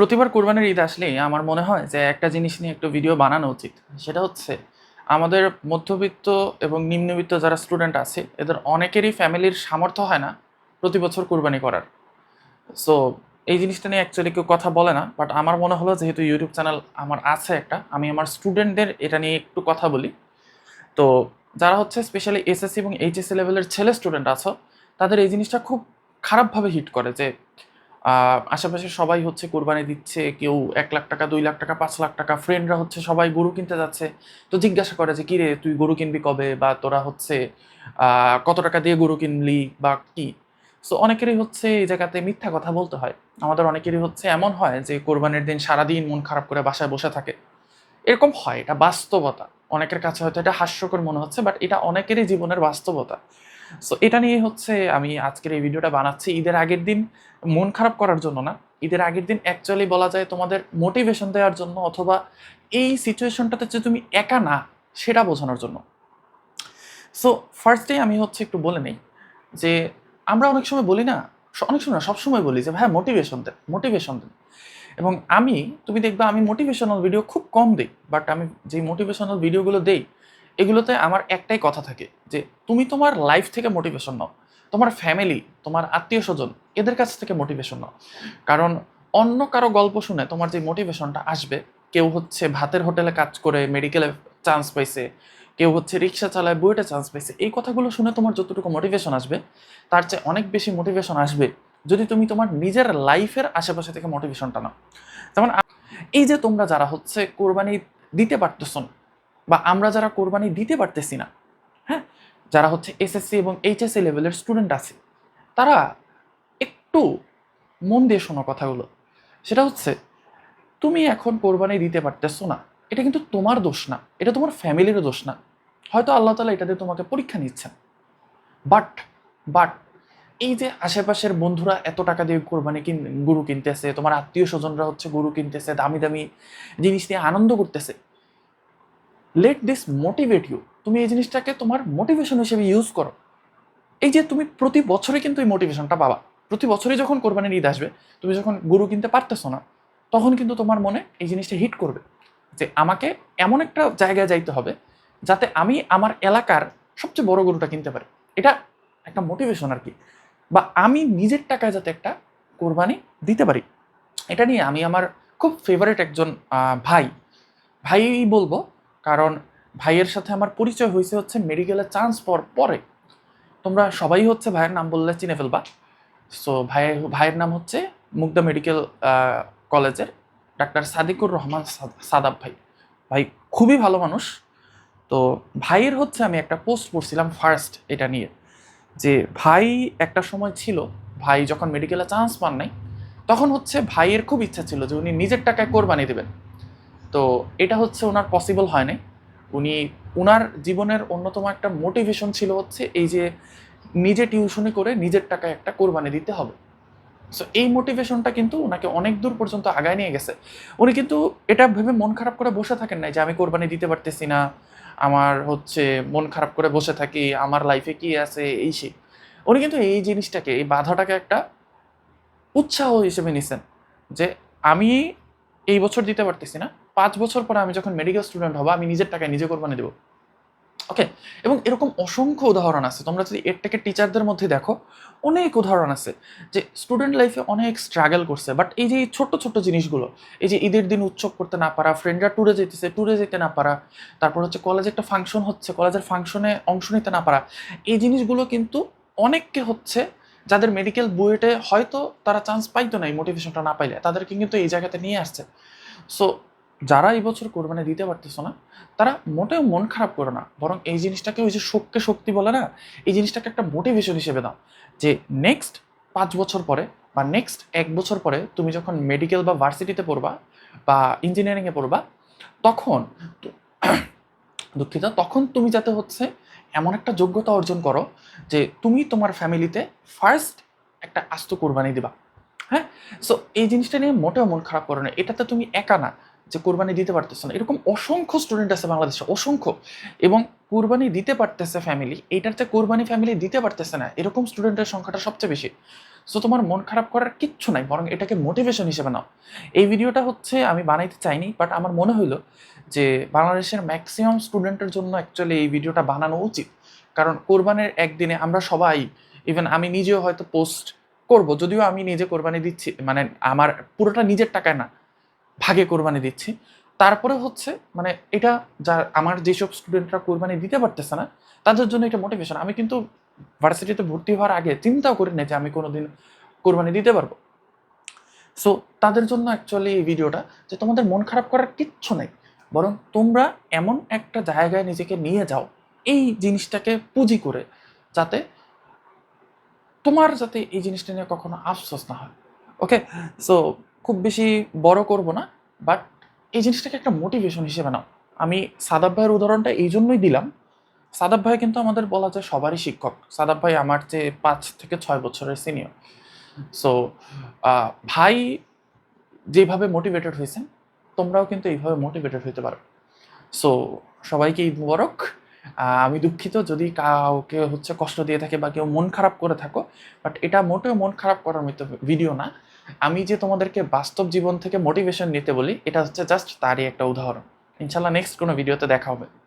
প্রতিবার কোরবানির ঈদ আসলেই আমার মনে হয় যে একটা জিনিস নিয়ে একটু ভিডিও বানানো উচিত। সেটা হচ্ছে, আমাদের মধ্যবিত্ত এবং নিম্নবিত্ত যারা স্টুডেন্ট আছে, এদের অনেকেরই ফ্যামিলির সামর্থ্য হয় না প্রতি বছর কোরবানি করার। সো এই জিনিসটা নিয়ে অ্যাকচুয়ালি কেউ কথা বলে না বাট আমার মনে হলো যেহেতু ইউটিউব চ্যানেল আমার আছে একটা, আমি আমার স্টুডেন্টদের এটা নিয়ে একটু কথা বলি। তো, যারা হচ্ছে স্পেশালি এসএসসি এবং এইচএসসি লেভেলের ছেলে স্টুডেন্ট আছো, তাদের এই জিনিসটা খুব খারাপভাবে হিট করে যে আশেপাশে সবাই হচ্ছে কোরবানি দিচ্ছে, কেউ এক লাখ টাকা, দুই লাখ টাকা, পাঁচ লাখ টাকা। ফ্রেন্ডরা হচ্ছে সবাই গরু কিনতে যাচ্ছে। তো জিজ্ঞাসা করে যে, কিরে, তুই গরু কিনবি কবে? বা তোরা হচ্ছে কত টাকা দিয়ে গরু কিনলি? বা কি? সো অনেকেরই হচ্ছে এই জায়গাতে মিথ্যা কথা বলতে হয়। আমাদের অনেকেরই হচ্ছে এমন হয় যে, কোরবানির দিন সারাদিন মন খারাপ করে বাসায় বসে থাকে। এরকম হয়, এটা বাস্তবতা। অনেকের কাছে হয়তো এটা হাস্যকর মনে হচ্ছে বাট এটা অনেকেরই জীবনের বাস্তবতা। সো এটা নিয়ে হচ্ছে আমি আজকের এই ভিডিওটা বানাচ্ছি ঈদের আগের দিন মন খারাপ করার জন্য না। ঈদের আগের দিন অ্যাকচুয়ালি বলা যায় তোমাদের মোটিভেশন দেওয়ার জন্য অথবা এই সিচুয়েশনটাতে যে তুমি একা না, সেটা বোঝানোর জন্য। সো ফার্স্টে আমি হচ্ছে একটু বলে নেই যে আমরা অনেক সময় বলি না অনেক সময় সবসময় বলি যে ভাই মোটিভেশন দেন মোটিভেশন দেন। এবং আমি, তুমি দেখবা আমি মোটিভেশনাল ভিডিও খুব কম দিই বাট আমি যে মোটিভেশনাল ভিডিওগুলো দেই এগুলোতে আমার একটাই কথা থাকে যে তুমি তোমার লাইফ থেকে মোটিভেশন নাও। তোমার ফ্যামিলি তোমার আত্মীয় স্বজন, এদের কাছ থেকে মোটিভেশন নাও। কারণ অন্য কারও গল্প শুনে তোমার যে মোটিভেশনটা আসবে, কেউ হচ্ছে ভাতের হোটেলে কাজ করে মেডিকেলে চান্স পাইছে, কেউ হচ্ছে রিক্সা চালায়, বুয়েটে চান্স পাইছে, এই কথাগুলো শুনে তোমার যতটুকু মোটিভেশন আসবে, তার চেয়ে অনেক বেশি মোটিভেশন আসবে যদি তুমি তোমার নিজের লাইফের আশেপাশে থেকে মোটিভেশনটা নাও। যেমন এই যে তোমরা যারা হচ্ছে কোরবানি দিতে পারতেছ না বা আমরা যারা কোরবানি দিতে পারতেছি না হ্যাঁ? যারা হচ্ছে এসএসসি এবং এইচএসসি লেভেলের স্টুডেন্ট আছে, তারা একটু মন দিয়ে শোনো কথাগুলো। সেটা হচ্ছে, তুমি এখন কোরবানি দিতে পারতেছো না, এটা কিন্তু তোমার দোষ না, এটা তোমার ফ্যামিলিরও দোষ না। হয়তো আল্লাহ তালা এটা দিয়ে তোমাকে পরীক্ষা নিচ্ছেন। বাট বাট এই যে আশেপাশের বন্ধুরা এত টাকা দিয়ে কোরবানি কিন, গরু কিনতেছে, তোমার আত্মীয় স্বজনরা হচ্ছে গরু কিনতেছে, দামি দামি জিনিস নিয়ে আনন্দ করতেছে লেট দিস মোটিভেট ইউ তুমি এই জিনিসটাকে তোমার মোটিভেশন হিসেবে ইউজ করো। এই যে তুমি প্রতি বছরে কিন্তু এই মোটিভেশনটা পাবা। প্রতি বছরই যখন কোরবানির ঈদ আসবে, তুমি যখন গরু কিনতে পারতেছো না, তখন কিন্তু তোমার মনে এই জিনিসটা হিট করবে। যে আমাকে এমন একটা জায়গায় যাইতে হবে যাতে আমি আমার এলাকার সবচেয়ে বড় গরুটা কিনতে পারি। এটা একটা মোটিভেশন আর কি। বা আমি নিজের টাকায় যাতে একটা কোরবানি দিতে পারি। এটা নিয়ে আমি আমার খুব ফেভারিট একজন ভাই। ভাই বলব কারণ ভাইয়ের সাথে আমার পরিচয় হয়েছে হচ্ছে মেডিকেলে চান্স পাওয়ার পরে। তোমরা সবাই হচ্ছে ভাইয়ের নাম বললে চিনে ফেলবা। সো ভাই, ভাইয়ের নাম হচ্ছে মুগদা মেডিকেল কলেজের ডাক্তার সাদিকুর রহমান সাদ- সাদাব ভাই। ভাই খুবই ভালো মানুষ। তো ভাইয়ের হচ্ছে আমি একটা পোস্ট পড়ছিলাম ফার্স্ট এটা নিয়ে, যে ভাই একটা সময় ছিল, ভাই যখন মেডিকেলে চান্স পান নাই, তখন হচ্ছে ভাইয়ের খুব ইচ্ছা ছিল যে উনি নিজের টাকায় কোরবানি দেবেন। তো এটা হচ্ছে ওনার পসিবল হয় নাই। উনি ওনার জীবনের অন্যতম একটা মোটিভেশন ছিল হচ্ছে এই যে নিজে টিউশনে করে নিজের টাকায় একটা কোরবানি দিতে হবে। সো এই মোটিভেশনটা কিন্তু ওনাকে অনেক দূর পর্যন্ত আগায় নিয়ে গেছে। উনি কিন্তু এটা ভেবে মন খারাপ করে বসে থাকেন নাই যে আমি কোরবানি দিতে পারতেছি না, আমার হচ্ছে মন খারাপ করে বসে থাকি, আমার লাইফে কি আছে, এই সেই। উনি কিন্তু এই জিনিসটাকে, এই বাধাটাকে একটা উৎসাহ হিসেবে নিছেন যে আমি এই বছর দিতে পারতেছি না পাঁচ বছর পরে আমি যখন মেডিকেল স্টুডেন্ট হব, আমি নিজের টাকায় নিজে কোরবানি দেবো। ওকে এবং এরকম অসংখ্য উদাহরণ আছে। তোমরা যদি এর থেকে টিচারদের মধ্যে দেখো, অনেক উদাহরণ আছে যে স্টুডেন্ট লাইফে অনেক স্ট্রাগল করছে। বাট এই যে ছোট্ট ছোট্ট জিনিসগুলো, এই যে ঈদের দিন উৎসব করতে না পারা ফ্রেন্ডরা ট্যুরে যেতেছে ট্যুরে যেতে না পারা, তারপর হচ্ছে কলেজে একটা ফাংশন হচ্ছে কলেজের ফাংশনে অংশ নিতে না পারা, এই জিনিসগুলো কিন্তু অনেককে হচ্ছে যাদের মেডিকেল বুয়েটে হয়তো তারা চান্স পাইতো না, এই মোটিভেশনটা না পাইলে। তাদেরকে কিন্তু এই জায়গাতে নিয়ে আসছে। সো যারা এই বছর কোরবানি দিতে পারতেছো না, তারা মোটেও মন খারাপ করো না। বরং এই জিনিসটাকে ওই যে শোককে শক্তি বলে না, এই জিনিসটাকে একটা মোটিভেশন হিসেবে দাও। যে নেক্সট পাঁচ বছর পরে বা নেক্সট এক বছর পরে তুমি যখন মেডিকেল বা ভার্সিটিতে পড়বা বা ইঞ্জিনিয়ারিংয়ে পড়বা, তখন দুঃখিত, তখন তুমি যাতে হচ্ছে এমন একটা যোগ্যতা অর্জন করো যে তুমি তোমার ফ্যামিলিতে ফার্স্ট একটা আস্ত কোরবানি দিবা। হ্যাঁ? সো এই জিনিসটা নিয়ে মোটেও মন খারাপ করো না। এটাতে তুমি একা না। যে কোরবানি দিতে পারতেছে না। এরকম অসংখ্য স্টুডেন্ট আছে বাংলাদেশে, অসংখ্য। এবং কোরবানি দিতে পারতেছে ফ্যামিলি এইটার যে কোরবানি ফ্যামিলি দিতে পারতেছে না, এরকম স্টুডেন্টের সংখ্যাটা সবচেয়ে বেশি। সো তোমার মন খারাপ করার কিচ্ছু নাই, বরং এটাকে মোটিভেশন হিসেবে নাও। এই ভিডিওটা হচ্ছে আমি বানাইতে চাইনি বাট আমার মনে হইল যে বাংলাদেশের ম্যাক্সিমাম স্টুডেন্টের জন্য অ্যাকচুয়ালি এই ভিডিওটা বানানো উচিত। কারণ কোরবানের একদিনে আমরা সবাই ইভেন আমি নিজেও হয়তো পোস্ট করব, যদিও আমি নিজে কোরবানি দিচ্ছি মানে আমার পুরোটা নিজের টাকায় না। ভাগে কোরবানি দিচ্ছি। তারপরে হচ্ছে মানে এটা যা আমার যেসব স্টুডেন্টরা কোরবানি দিতে পারতেছে না, তাদের জন্য এটা মোটিভেশন আমি কিন্তু ভার্সিটিতে ভর্তি হওয়ার আগে চিন্তাও করি না যে আমি কোনোদিন কোরবানি দিতে পারব। সো তাদের জন্য অ্যাকচুয়ালি এই ভিডিওটা যে তোমাদের মন খারাপ করার কিচ্ছু নেই, বরং তোমরা এমন একটা জায়গায় নিজেকে নিয়ে যাও, এই জিনিসটাকে পুঁজি করে, যাতে তোমার যাতে এই জিনিসটা নিয়ে কখনো আফসোস না হয়। ওকে সো খুব বেশি বড় করব না বাট এই জিনিসটাকে একটা মোটিভেশন হিসেবে নাও। আমি সাদাব ভাইয়ের উদাহরণটা এই জন্যই দিলাম। সাদাব ভাই কিন্তু আমাদের বলা যায় সবারই শিক্ষক। সাদাব ভাই আমার চেয়ে পাঁচ থেকে ছয় বছরের সিনিয়র সো ভাই যেভাবে মোটিভেটেড হয়েছেন, তোমরাও কিন্তু এইভাবে মোটিভেটেড হতে পারো। সো সবাইকে ঈদ মুবারক। আমি দুঃখিত যদি কাউকে হচ্ছে কষ্ট দিয়ে থাকে বা কেউ মন খারাপ করে থাকো বাট এটা মোটেও মন খারাপ করার মতো ভিডিও না। আমি যে তোমাদেরকে বাস্তব জীবন থেকে মোটিভেশন নিতে বলি, এটা হচ্ছে জাস্ট তারই একটা উদাহরণ। ইনশাল্লাহ নেক্সট কোনো ভিডিওতে দেখা হবে।